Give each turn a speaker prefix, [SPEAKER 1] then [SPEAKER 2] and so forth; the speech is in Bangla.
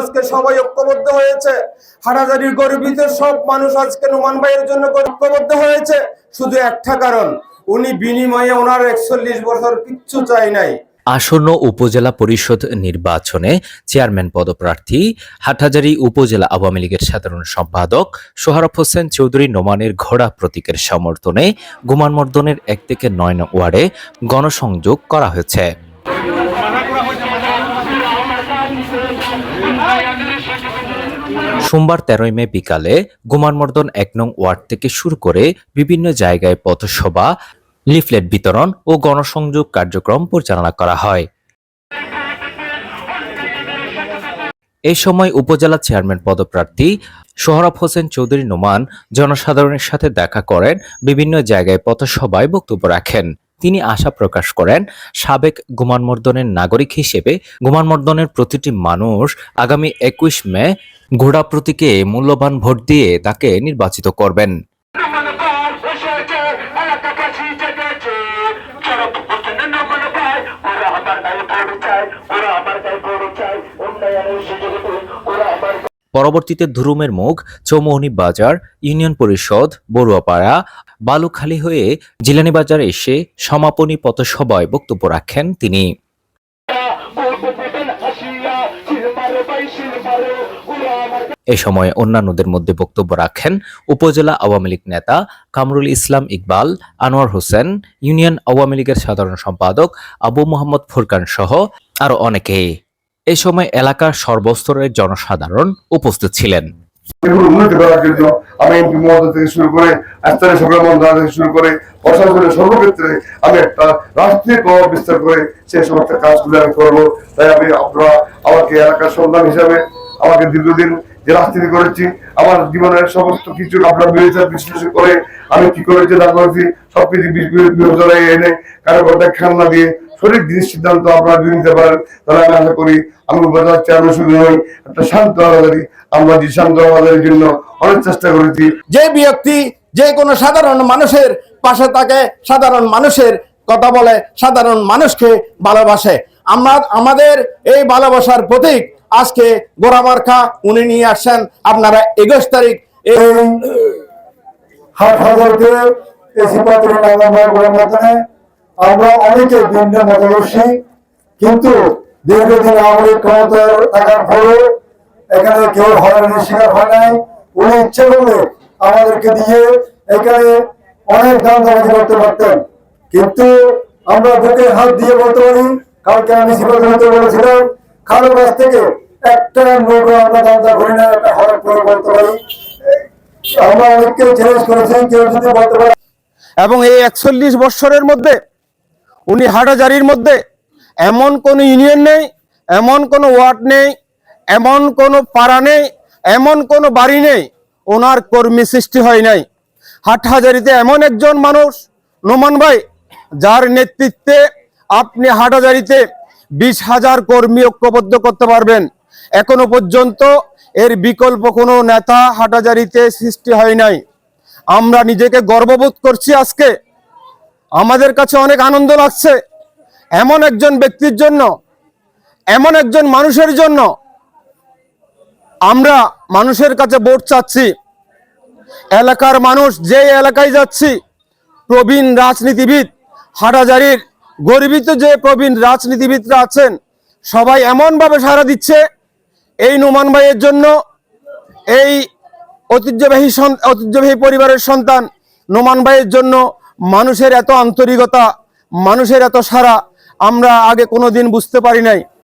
[SPEAKER 1] আজকে সবাই ঐক্যবদ্ধ হয়েছে। হাটাজারির গর্বিত সব মানুষ আজকে নোমান ভাইয়ের জন্য ঐক্যবদ্ধ হয়েছে। শুধু একটা কারণ, উনি বিনিময়ে ওনার একচল্লিশ বছর কিচ্ছু চাই নাই।
[SPEAKER 2] আসন্ন উপজেলা পরিষদ নির্বাচনে চেয়ারম্যান পদপ্রার্থী, হাটহাজারী উপজেলা আওয়ামী লীগের সাধারণ সম্পাদক সোহারফ হোসেন চৌধুরী নোমানের ঘোড়া প্রতীকের সমর্থনে গুমানমর্দনের এক থেকে নয় ওয়ার্ডে গণসংযোগ করা হয়েছে। সোমবার তেরোই মে বিকালে গুমানমর্দন এক নং ওয়ার্ড থেকে শুরু করে বিভিন্ন জায়গায় পথসভা, লিফলেট বিতরণ ও গণসংযোগ কার্যক্রম পরিচালনা করা হয়। এই সময় উপজেলা চেয়ারম্যান পদপ্রার্থী সোহরাব হোসেন চৌধুরী নোমান জনসাধারণের সাথে দেখা করেন বিভিন্ন জায়গায় পথসভায় বক্তব্য রাখেন। তিনি আশা প্রকাশ করেন, সাবেক গুমানমর্দনের নাগরিক হিসেবে গুমানমর্দনের প্রতিটি মানুষ আগামী একুশ মে ঘোড়া প্রতীকে মূল্যবান ভোট দিয়ে তাকে নির্বাচিত করবেন।
[SPEAKER 3] ওরা আমার গায়ে ভোট চায় উন্নয়নের সুযোগে ওরা
[SPEAKER 2] পরবর্তীতে ধুরুমের মুখ, চৌমোহনী বাজার, ইউনিয়ন পরিষদ, বড়ুয়াপাড়া, বালুখালী হয়ে জিলানি বাজার এসে সমাপনী পথসভায় বক্তব্য রাখেন তিনি। এ সময় অন্যান্যদের মধ্যে বক্তব্য রাখেন উপজেলা আওয়ামী লীগ নেতা কামরুল ইসলাম ইকবাল, আনোয়ার হোসেন, ইউনিয়ন আওয়ামী লীগের সাধারণ সম্পাদক আবু মোহাম্মদ ফুরকান সহ আরও অনেকে এ সময় এলাকার সর্বস্তরের জনসাধারণ উপস্থিত ছিলেন।
[SPEAKER 4] উন্নতি আমি থেকে শুরু করে শুরু করে আমি একটা রাষ্ট্রীয় প্রভাব বিস্তার করে সেই সমস্ত কাজগুলো করব। তাই আমি আমাকে এলাকার হিসাবে আমাকে দীর্ঘদিন যে রাজনীতি করেছি, আমার জীবনের সমস্ত কিছু আপনার বিবেচনা বিশ্লেষণ করে আমি কি করেছি না করেছি সবকিছু বিবেচনায় এনে কারও কথা খেয়াল না দিয়ে সঠিক জিনিস সিদ্ধান্ত আপনারা যদি নিতে পারেন, তাহলে আমি আশা করি আমি উপজেলা চেয়ারম্যান শুধু নই একটা শান্ত আলাদারি আমরা যে শান্ত আলাদারির জন্য অনেক চেষ্টা করেছি।
[SPEAKER 1] যে ব্যক্তি যে কোনো সাধারণ মানুষের পাশে থাকে, সাধারণ মানুষের কথা বলে, সাধারণ মানুষকে ভালোবাসে। আমরা, আমাদের এই ভালোবাসার প্রতীক আজকে গোড়ামার্খা উনি নিয়ে আসছেন। আপনারা একুশ তারিখ
[SPEAKER 5] আমরা অনেকে ভিন্ন মতাদর্শী, কিন্তু দীর্ঘদিন আমাদের ক্ষমতার থাকার ফলেও এখানে কেউ হরানির শিকার হয় নাই। উনি ইচ্ছে করলে আমাদেরকে দিয়ে এখানে অনেক দাম দামাজি করতে পারতেন। কিন্তু আমরা বুকে হাত দিয়ে বলতে পারি, কালকে আমি হতে বলেছিলাম কারও কাছ থেকে একটা নৌকো আমরা দাম করি না একটা হরান করে বলতে পারি। আমরা অনেককে চ্যালেঞ্জ করেছি কেউ যদি বলতে পারে।
[SPEAKER 1] এবং এই একচল্লিশ বৎসরের মধ্যে উনি হাটাজারির মধ্যে এমন কোনো ইউনিয়ন নেই, এমন কোনো ওয়ার্ড নেই, এমন কোনো পাড়া নেই, এমন কোনো বাড়ি নেই, ওনার কর্মী সৃষ্টি হয় নাই। হাটহাজারিতে এমন একজন মানুষ, নোমান ভাই, যার নেতৃত্বে আপনি হাটহাজারিতে বিশ হাজার কর্মী ঐক্যবদ্ধ করতে পারবেন। এখনও পর্যন্ত এর বিকল্প কোনো নেতা হাটাজারিতে সৃষ্টি হয় নাই। আমরা নিজেকে গর্ববোধ করছি আজকে। আমাদের কাছে অনেক আনন্দ লাগছে। এমন একজন ব্যক্তির জন্য, এমন একজন মানুষের জন্য আমরা মানুষের কাছে ভোট চাচ্ছি। এলাকার মানুষ যে এলাকায় যাচ্ছি, প্রবীণ রাজনীতিবিদ হাটাজারির গর্বিত যে প্রবীণ রাজনীতিবিদরা আছেন, সবাই এমনভাবে সারা দিচ্ছে এই নুমান ভাইয়ের জন্য। এই ঐতিহ্যবাহী ঐতিহ্যবাহী পরিবারের সন্তান নোমান ভাইয়ের জন্য মানুষের এত আন্তরিকতা, মানুষের এত সারা আমরা আগে কোনো দিন বুঝতে পারি নাই।